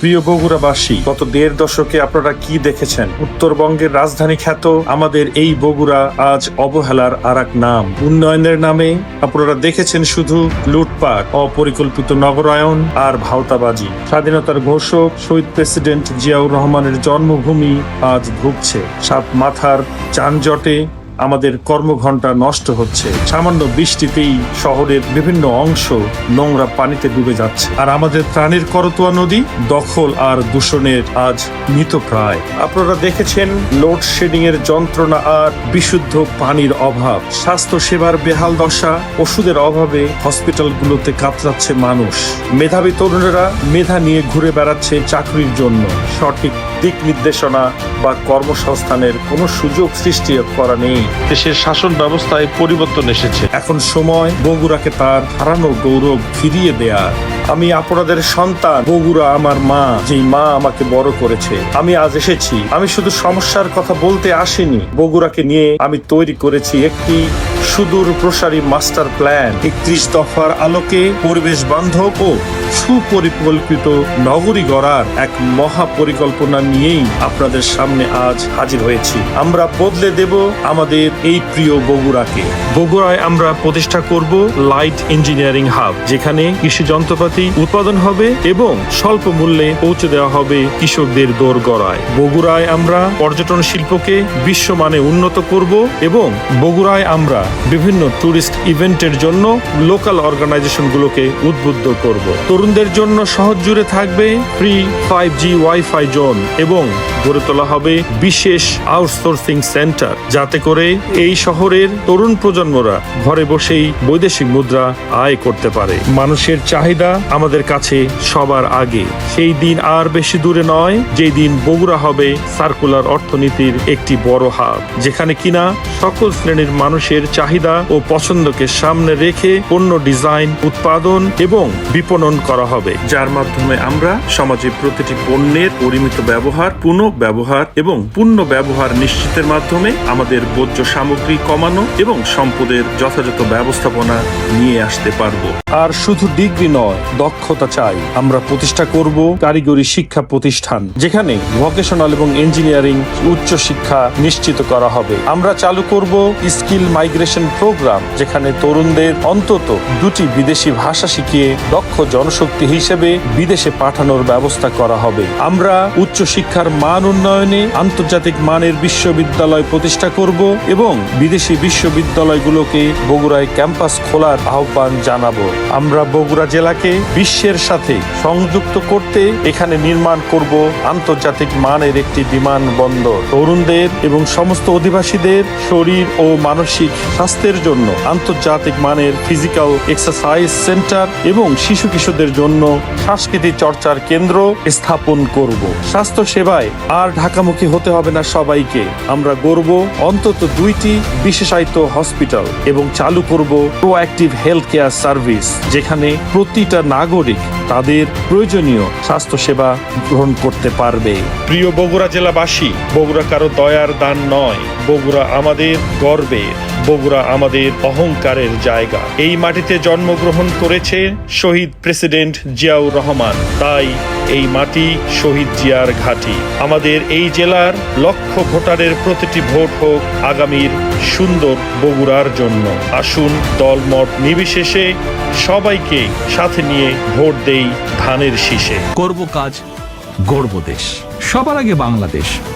প্রিয় বগুড়াবাসী, গত দেড় দশকে আপনারা কি দেখেছেন? উত্তরবঙ্গের রাজধানী খ্যাত আমাদের এই বগুড়া আজ অবহেলার আর নাম। উন্নয়নের নামে আপনারা দেখেছেন শুধু লুটপাট, অপরিকল্পিত নগরায়ন আর ভাওতাবাজি। স্বাধীনতার ঘোষক শহীদ প্রেসিডেন্ট জিয়াউর রহমানের জন্মভূমি আজ ভুগছে। সাত মাথার যানজটে আমাদের কর্মঘণ্টা নষ্ট হচ্ছে। সামান্য বৃষ্টিতেই শহরের বিভিন্ন অংশ নোংরা পানিতে ডুবে যাচ্ছে। আর আমাদের প্রাণের করতোয়া নদী দখল আর দূষণের আজ মৃতপ্রায়। আপনারা দেখেছেন লোডশেডিং এর যন্ত্রণা আর বিশুদ্ধ পানির অভাব। স্বাস্থ্য সেবার বেহাল দশা, ওষুধের অভাবে হসপিটালগুলোতে কাতরাচ্ছে মানুষ। মেধাবী তরুণেরা মেধা নিয়ে ঘুরে বেড়াচ্ছে চাকরির জন্য। সঠিক দিক নির্দেশনা বা কর্মসংস্থানের কোনো সুযোগ সৃষ্টি করা নেই। দেশের শাসন ব্যবস্থায় পরিবর্তন এসেছে। এখন সময় বগুড়াকে তার হারানো গৌরব ফিরিয়ে দেয়ার আমি আপনাদের সন্তান বগুড়া আমার মা যেই মা আমাকে বড় করেছে। আমি আজ এসেছি। আমি শুধু সমস্যার কথা বলতে আসিনি। বগুড়াকে নিয়ে আমি তৈরি করেছি একটি সুদূর প্রসারী মাস্টার প্ল্যান। একত্রিশ দফার আলোকে পরিবেশ বান্ধব ও সুপরিকল্পিত নগরী গড়ার এক মহা পরিকল্পনা নিয়েই আপনাদের সামনে আজ হাজির হয়েছি। আমরা বদলে দেব আমাদের এই প্রিয় বগুড়াকে। বগুড়ায় আমরা প্রতিষ্ঠা করব লাইট ইঞ্জিনিয়ারিং হাব যেখানে কৃষি যন্ত্রপাতি উৎপাদন হবে এবং স্বল্প মূল্যে পৌঁছে দেওয়া হবে কৃষকদের দোর গড়ায়। বগুড়ায় আমরা পর্যটন শিল্পকে বিশ্বমানে উন্নত করব এবং বগুড়ায় আমরা বিভিন্ন ট্যুরিস্ট ইভেন্টের জন্য লোকাল অর্গানাইজেশনগুলোকে উদ্বুদ্ধ করব। তরুণদের জন্য সহজ জুড়ে থাকবে free five G WiFi zone এবং গড়ে তোলা হবে বিশেষ আউটসোর্সিং সেন্টার যাতে করে এই শহরের তরুণ প্রজন্মরা ঘরে বসেই বৈদেশিক মুদ্রা আয় করতে পারে। মানুষের চাহিদা আমাদের কাছে সবার আগে। সেই দিন আর বেশি দূরে নয়, যেই দিন বগুড়া হবে সার্কুলার অর্থনীতির একটি বড় হাব, যেখানে কিনা সকল শ্রেণির মানুষের চাহিদা ও পছন্দকে সামনে রেখে পণ্য ডিজাইন, উৎপাদন এবং বিপণন করা হবে। যার মাধ্যমে আমরা সমাজে প্রতিটি পণ্যের পরিমিত ব্যবহার পুনঃ ব্যবহার এবং পূর্ণ ব্যবহার নিশ্চিতের মাধ্যমে আমাদের বর্জ্য সামগ্রী কমানো এবং সম্পদের যথাযথ ব্যবস্থাপনা নিয়ে আসতে পারব। আর শুধু ডিগ্রি নয়, দক্ষতা চাই। আমরা প্রতিষ্ঠা করব কারিগরি শিক্ষা প্রতিষ্ঠান, যেখানে ভোকেশনাল এবং ইঞ্জিনিয়ারিং উচ্চ শিক্ষা নিশ্চিত করা হবে। আমরা চালু করব স্কিল মাইগ্রেশন প্রোগ্রাম, যেখানে তরুণদের অন্তত দুটি বিদেশি ভাষা শিখিয়ে দক্ষ জনশক্তি হিসেবে বিদেশে পাঠানোর ব্যবস্থা করা হবে। আমরা উচ্চ শিক্ষার মান উন্নয়নে আন্তর্জাতিক মানের বিশ্ববিদ্যালয় প্রতিষ্ঠা করব এবং বিদেশি বিশ্ববিদ্যালয়গুলোকে বগুড়ায় ক্যাম্পাস খোলার আহ্বান জানাব। আমরা বগুড়া জেলাকে বিশ্বের সাথে সংযুক্ত করতে এখানে নির্মাণ করব আন্তর্জাতিক মানের একটি বিমানবন্দর। তরুণদের এবং সমস্ত অধিবাসীদের শরীর ও মানসিক স্বাস্থ্যের জন্য, আন্তর্জাতিক মানের ফিজিক্যাল এক্সারসাইজ সেন্টার এবং শিশু কিশোরদের জন্য সাংস্কৃতিক চর্চার কেন্দ্র স্থাপন করব। স্বাস্থ্য সেবায় আর ঢাকামুখী হতে হবে না সবাইকে। আমরা গড়ব অন্তত দুইটি বিশেষায়িত হসপিটাল এবং চালু করব প্রোঅ্যাক্টিভ হেলথ কেয়ার সার্ভিস যেখানে প্রতিটা নাগরিক তাদের প্রয়োজনীয় স্বাস্থ্য সেবা গ্রহণ করতে পারবে। প্রিয় বগুড়া জেলাবাসী, বগুড়া কারও দয়ার দান নয়। বগুড়া আমাদের গর্বের। বগুড়া আমাদের অহংকারের জায়গা। এই মাটিতে জন্মগ্রহণ করেছে শহীদ প্রেসিডেন্ট জিয়াউর রহমান। তাই এই মাটি শহীদ জিয়ার ঘাঁটি। আমাদের এই জেলার লক্ষ ভোটারের প্রতিটি ভোট হোক আগামীর সুন্দর বগুড়ার জন্য। আসুন দলমত নির্বিশেষে সবাইকে সাথে নিয়ে ভোট দেই ধানের শীষে। করব কাজ গর্ব দেশ। সবার আগে বাংলাদেশ।